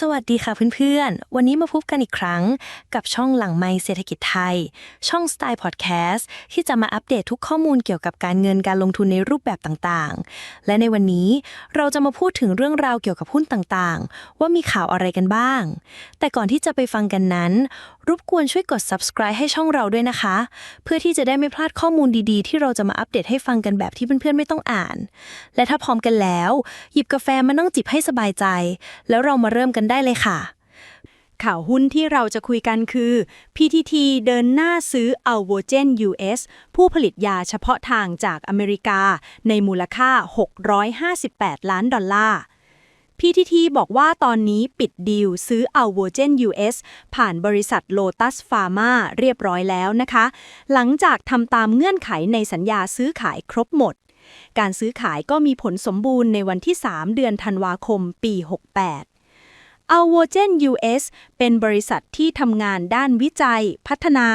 สวัสดีค่ะเพื่อนๆ วันนี้มาพบกันอีกครั้งกับช่องหลังไมค์เศรษฐกิจไทย ช่องสไตล์พอดแคสต์ที่จะมาอัปเดตทุกข้อมูลเกี่ยวกับการเงินการลงทุนในรูปแบบต่างๆ และในวันนี้เราจะมาพูดถึงเรื่องราวเกี่ยวกับหุ้นต่างๆ ว่ามีข่าวอะไรกันบ้าง แต่ก่อนที่จะไปฟังกันนั้น รบกวนช่วยกด subscribe ให้ช่องเราด้วยนะคะ เพื่อที่จะได้ไม่พลาดข้อมูลดีๆ ที่เราจะมาอัปเดตให้ฟังกันแบบที่เพื่อนๆไม่ต้องอ่าน และถ้าพร้อมกันแล้ว หยิบกาแฟมานั่งจิบให้สบายใจ แล้วเรามาเริ่มกันได้เลยค่ะ ข่าวหุ้นที่เราจะคุยกันคือ PTT เดินหน้าซื้อ Alvogen US ผู้ผลิตยาเฉพาะทางจากอเมริกา ในมูลค่า 658 ล้านดอลลาร์ PTT บอกว่าตอนนี้ปิดดีลซื้อ Alvogen US ผ่านบริษัท Lotus Pharma เรียบร้อยแล้วนะคะ หลังจากทำตามเงื่อนไขในสัญญาซื้อขายครบหมด การซื้อขายก็มีผลสมบูรณ์ในวันที่ 3 เดือนธันวาคมปี 68 Alvogen US เป็นบริษัทที่ทำงานด้านวิจัย พัฒนา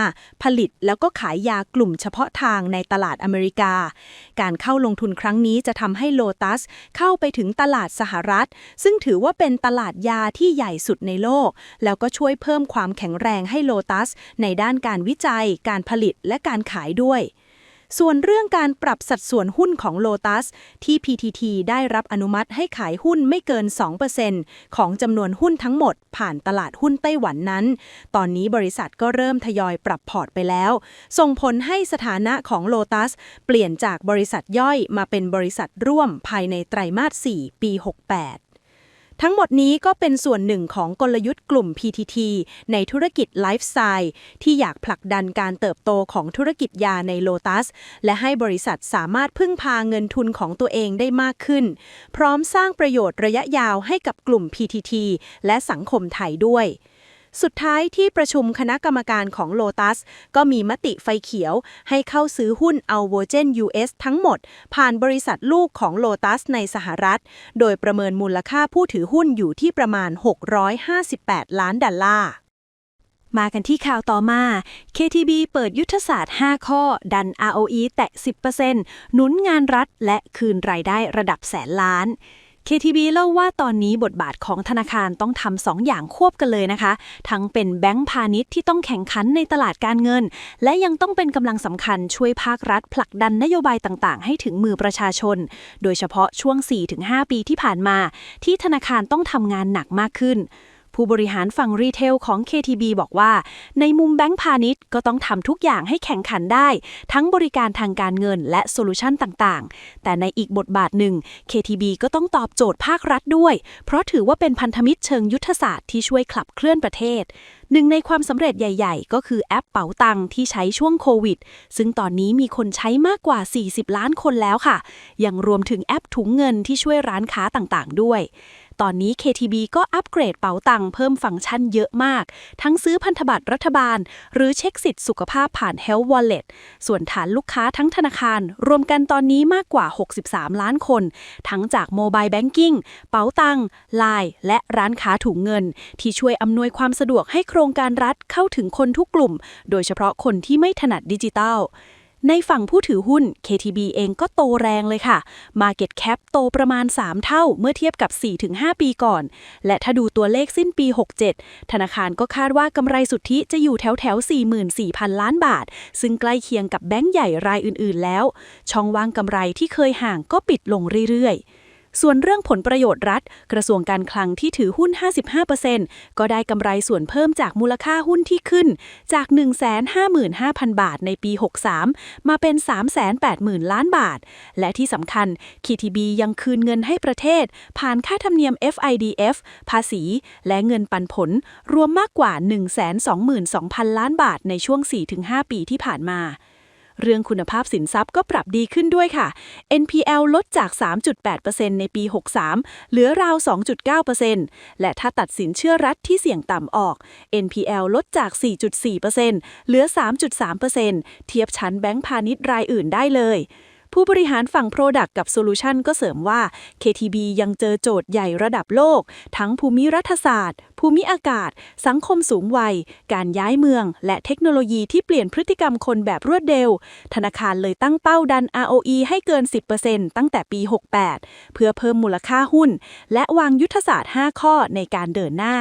ผลิต แล้วก็ขายยากลุ่มเฉพาะทางในตลาดอเมริกา การเข้าลงทุนครั้งนี้จะทำให้ Lotus เข้าไปถึงตลาดสหรัฐ ซึ่งถือว่าเป็นตลาดยาที่ใหญ่สุดในโลก แล้วก็ช่วยเพิ่มความแข็งแรงให้ Lotus ในด้านการวิจัย การผลิตและการขายด้วย ส่วนเรื่องการปรับสัดส่วนหุ้นของ Lotus ที่ PTT ได้รับอนุมัติให้ขายหุ้นไม่เกิน 2%ของจำนวนหุ้นทั้งหมด ผ่านตลาดหุ้นไต้หวันนั้น ตอนนี้บริษัทก็เริ่มทยอยปรับพอร์ตไปแล้ว ส่งผลให้สถานะของ Lotus เปลี่ยนจากบริษัทย่อยมาเป็นบริษัทร่วมภายในไตรมาส 4 ปี 68 ทั้งหมดนี้ก็เป็นส่วนหนึ่งของกลยุทธ์กลุ่ม PTT ในธุรกิจไลฟ์สไตล์ที่อยากผลักดันการเติบโตของธุรกิจยาในโลตัส และให้บริษัทสามารถพึ่งพาเงินทุนของตัวเองได้มากขึ้น พร้อมสร้างประโยชน์ระยะยาวให้กับกลุ่ม PTT และสังคมไทยด้วย สุดท้ายที่ประชุมคณะกรรมการของ Lotus ก็มีมติไฟเขียวให้เข้าซื้อหุ้น Alvogen US ทั้งหมด ผ่านบริษัทลูกของ Lotus ในสหรัฐ โดยประเมินมูลค่าผู้ถือหุ้นอยู่ที่ประมาณ 658 ล้านดอลลาร์มากันที่ข่าวต่อมา KTB เปิดยุทธศาสตร์ 5 ข้อ ดัน ROE แตะ 10%หนุนงานรัฐและคืนรายได้ระดับแสนล้าน KTB เล่าว่าตอนนี้บทบาทของธนาคารต้องทำสองอย่างควบกันเลยนะคะ ทั้งเป็นแบงก์พาณิชย์ที่ต้องแข่งขันในตลาดการเงิน และยังต้องเป็นกำลังสำคัญช่วยภาครัฐ ผลักดันนโยบายต่างๆ ให้ถึงมือประชาชน โดยเฉพาะช่วง 4-5 ปีที่ผ่านมา ที่ธนาคารต้องทำงานหนักมากขึ้น ผู้บริหารฝั่งรีเทลของ KTB บอกว่า ในมุมแบงก์พาณิชย์ก็ต้องทำทุกอย่างให้แข่งขันได้ ทั้งบริการทางการเงินและโซลูชันต่างๆ แต่ในอีกบทบาทหนึ่ง KTB ก็ต้องตอบโจทย์ภาครัฐด้วย เพราะถือว่าเป็นพันธมิตรเชิงยุทธศาสตร์ที่ช่วยขับเคลื่อนประเทศหนึ่งในความสำเร็จใหญ่ ๆ ก็คือแอปเป๋าตังที่ใช้ช่วงโควิด ซึ่งตอนนี้มีคนใช้มากกว่า 40 ล้านคนแล้วค่ะ ยังรวมถึงแอปถุงเงินที่ช่วยร้านค้าต่างๆ ด้วยตอนนี้ KTB ก็อัปเกรดเป๋าตังค์เพิ่มฟังก์ชันเยอะมาก ทั้งซื้อพันธบัตรรัฐบาล หรือเช็คสิทธิ์สุขภาพผ่าน Health Wallet ส่วนฐานลูกค้าทั้งธนาคาร รวมกันตอนนี้มากกว่า 63 ล้านคน ทั้งจากโมบายแบงกิ้งเป๋าตังค์ไลน์และร้านค้าถุงเงิน ที่ช่วยอำนวยความสะดวกให้โครงการรัฐเข้าถึงคนทุกกลุ่ม โดยเฉพาะคนที่ไม่ถนัดดิจิทัล ในฝั่งผู้ถือหุ้น KTB เองก็โตแรงเลยค่ะ Market Cap โตประมาณ 3 เท่าเมื่อเทียบกับ 4-5 ปีก่อน และถ้าดูตัวเลขสิ้นปี 67 ธนาคารก็คาดว่ากำไรสุทธิจะอยู่แถวแถว44,000 ล้านบาท ซึ่งใกล้เคียงกับแบงก์ใหญ่รายอื่นๆแล้ว ช่องว่างกำไรที่เคยห่างก็ปิดลงเรื่อยๆ ส่วนเรื่องผลประโยชน์รัฐ กระทรวงการคลังที่ถือหุ้น 55%ก็ได้กำไรส่วนเพิ่มจากมูลค่าหุ้นที่ขึ้นจาก 155,000 บาทในปี 63 มาเป็น 380,000 ล้านบาท และที่สำคัญ KTB ยังคืนเงินให้ประเทศ ผ่านค่าธรรมเนียม FIDF ภาษี และเงินปันผล รวมมากกว่า 122,000 ล้านบาทในช่วง 4-5 ปีที่ผ่านมา เรื่องคุณภาพสินทรัพย์ก็ปรับดีขึ้นด้วยค่ะ NPL ลดจาก 3.8%ในปี 63 เหลือราว 2.9%และถ้าตัดสินเชื่อรัฐที่เสี่ยงต่ำออก NPL ลดจาก 4.4%เหลือ 3.3%เทียบชั้นแบงก์พาณิชย์รายอื่นได้เลย ผู้บริหารฝั่ง Product กับ Solution ก็เสริมว่า KTB ยังเจอโจทย์ใหญ่ระดับโลก ทั้งภูมิรัฐศาสตร์ ภูมิอากาศ สังคมสูงวัย การย้ายเมือง และเทคโนโลยีที่เปลี่ยนพฤติกรรมคนแบบรวดเร็ว ธนาคารเลยตั้งเป้าดัน ROE ให้เกิน 10%ตั้งแต่ปี 68 เพื่อเพิ่มมูลค่าหุ้น และวางยุทธศาสตร์ 5 ข้อในการเดินหน้า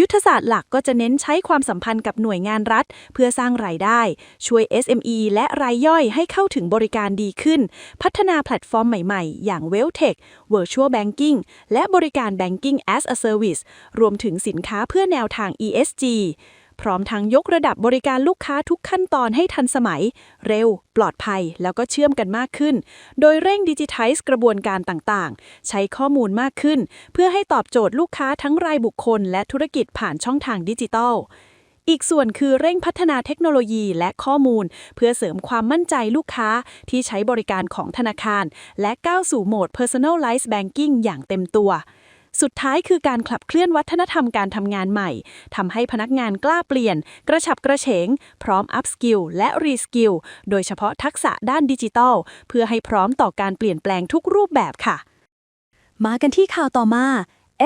ยุทธศาสตร์หลักก็จะเน้นใช้ความสัมพันธ์กับหน่วยงานรัฐ เพื่อสร้างรายได้ ช่วย SME และรายย่อยให้เข้าถึงบริการดีขึ้น พัฒนาแพลตฟอร์มใหม่ๆ อย่าง WellTech Virtual Banking และบริการ Banking as a Service รวมถึงสินค้าเพื่อแนวทาง ESG พร้อมทั้งยกระดับบริการลูกค้าทุกขั้นตอนให้ทันสมัย เร็ว ปลอดภัย แล้วก็เชื่อมกันมากขึ้น โดยเร่งดิจิทัลกระบวนการต่างๆ ใช้ข้อมูลมากขึ้น เพื่อให้ตอบโจทย์ลูกค้าทั้งรายบุคคล และธุรกิจผ่านช่องทางดิจิทัลอีกส่วนคือเร่งพัฒนาเทคโนโลยีและข้อมูล เพื่อเสริมความมั่นใจลูกค้าที่ใช้บริการของธนาคาร และก้าวสู่โหมด Personalized Banking อย่างเต็มตัว สุดท้ายคือการขับเคลื่อนวัฒนธรรมการทำงานใหม่ทำให้พนักงานกล้าเปลี่ยน กระฉับกระเฉง พร้อมอัพสกิลและรีสกิลโดยเฉพาะทักษะด้านดิจิทัล เพื่อให้พร้อมต่อการเปลี่ยนแปลงทุกรูปแบบค่ะ มากันที่ข่าวต่อมา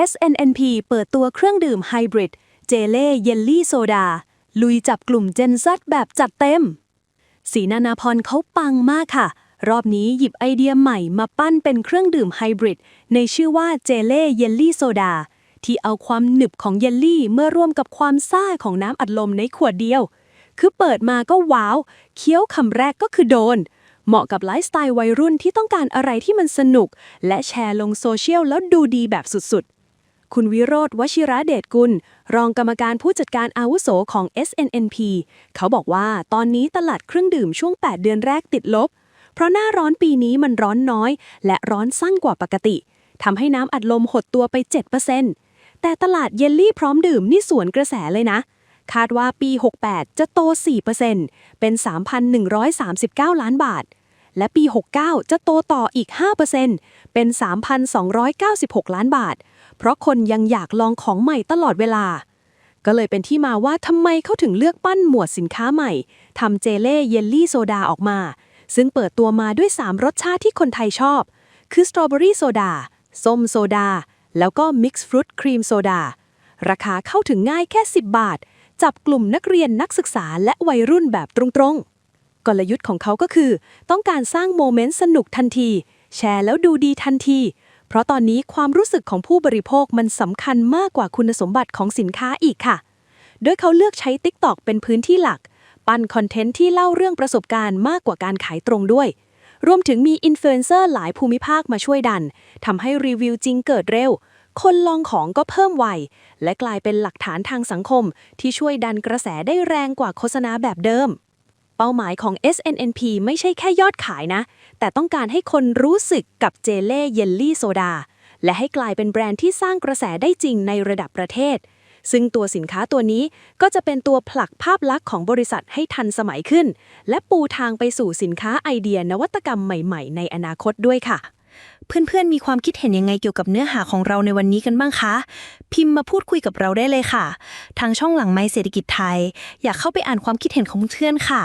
SNNP เปิดตัวเครื่องดื่มไฮบริดเจเล่เยลลี่โซดา ลุยจับกลุ่มเจนซัดแบบจัดเต็ม สีนานาพรเขาปังมากค่ะ รอบนี้หยิบไอเดียใหม่มาปั้นเป็นเครื่องดื่มไฮบริดในชื่อว่าเจเล่เยลลี่โซดาที่เอาความหนึบของเยลลี่เมื่อร่วมกับความซ่าของน้ำอัดลมในขวดเดียว คือเปิดมาก็ว้าว เคี้ยวคำแรกก็คือโดน เหมาะกับไลฟ์สไตล์วัยรุ่นที่ต้องการอะไรที่มันสนุก และแชร์ลงโซเชียลแล้วดูดีแบบสุดๆ คุณวิโรธวชิระเดชกุล รองกรรมการผู้จัดการอาวุโสของ SNNP เขาบอกว่าตอนนี้ตลาดเครื่องดื่มช่วง 8 เดือนแรกติดลบ เพราะหน้าร้อนปีนี้มันร้อนน้อย และร้อนสั้นกว่าปกติทำให้น้ำอัดลมหดตัวไป 7%แต่ตลาดเยลลี่พร้อมดื่มนี่สวนกระแสเลยนะ คาดว่าปี 68 จะโต 4%เป็น 3,139 ล้านบาท และปี 69 จะโตต่ออีก 5%เป็น 3,296 ล้านบาท เพราะคนยังอยากลองของใหม่ตลอดเวลาก็เลยเป็นที่มาว่าทำไมเขาถึงเลือกปั้นหมวดสินค้าใหม่ทำเจเล่เยลลี่โซดาออกมา ซึ่งเปิดตัวมาด้วย 3 รสชาติที่คนไทยชอบ คือสตรอเบอรี่โซดาส้มโซดา แล้วก็มิกซ์ฟรุตครีมโซดา ราคาเข้าถึงง่ายแค่ 10 บาท จับกลุ่มนักเรียนนักศึกษาและวัยรุ่นแบบตรงๆ กลยุทธ์ของเขาก็คือ ต้องการสร้างโมเมนต์สนุกทันที แชร์แล้วดูดีทันที เพราะตอนนี้ความรู้สึกของผู้บริโภคมันสำคัญมากกว่าคุณสมบัติของสินค้าอีกค่ะ โดยเขาเลือกใช้ TikTok เป็นพื้นที่หลัก ปั้นคอนเทนต์ที่เล่าเรื่องประสบการณ์มากกว่าการขายตรงด้วย รวมถึงมีอินฟลูเอนเซอร์หลายภูมิภาคมาช่วยดันทำให้รีวิวจริงเกิดเร็ว คนลองของก็เพิ่มไวและกลายเป็นหลักฐานทางสังคม ที่ช่วยดันกระแสได้แรงกว่าโฆษณาแบบเดิม เป้าหมายของ SNNP ไม่ใช่แค่ยอดขายนะ แต่ต้องการให้คนรู้สึกกับเจเล่เยลลี่โซดาและให้กลายเป็นแบรนด์ที่สร้างกระแสได้จริงในระดับประเทศ ซึ่งตัวสินค้าตัวนี้ก็จะเป็นตัวผลักภาพลักษณ์ของบริษัทให้ทันสมัยขึ้น และปูทางไปสู่สินค้าไอเดียนวัตกรรมใหม่ๆ ในอนาคตด้วยค่ะ เพื่อนๆ มีความคิดเห็นยังไงเกี่ยวกับเนื้อหาของเราในวันนี้กันบ้างคะ พิมพ์มาพูดคุยกับเราได้เลยค่ะ ทางช่องหลังไม้เศรษฐกิจไทย อยากเข้าไปอ่านความคิดเห็นของเพื่อนค่ะ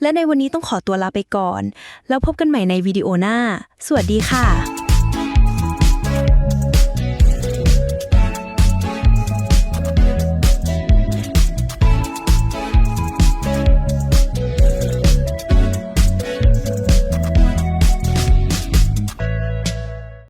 และในวันนี้ต้องขอตัวลาไปก่อน แล้วพบกันใหม่ในวิดีโอหน้า สวัสดีค่ะ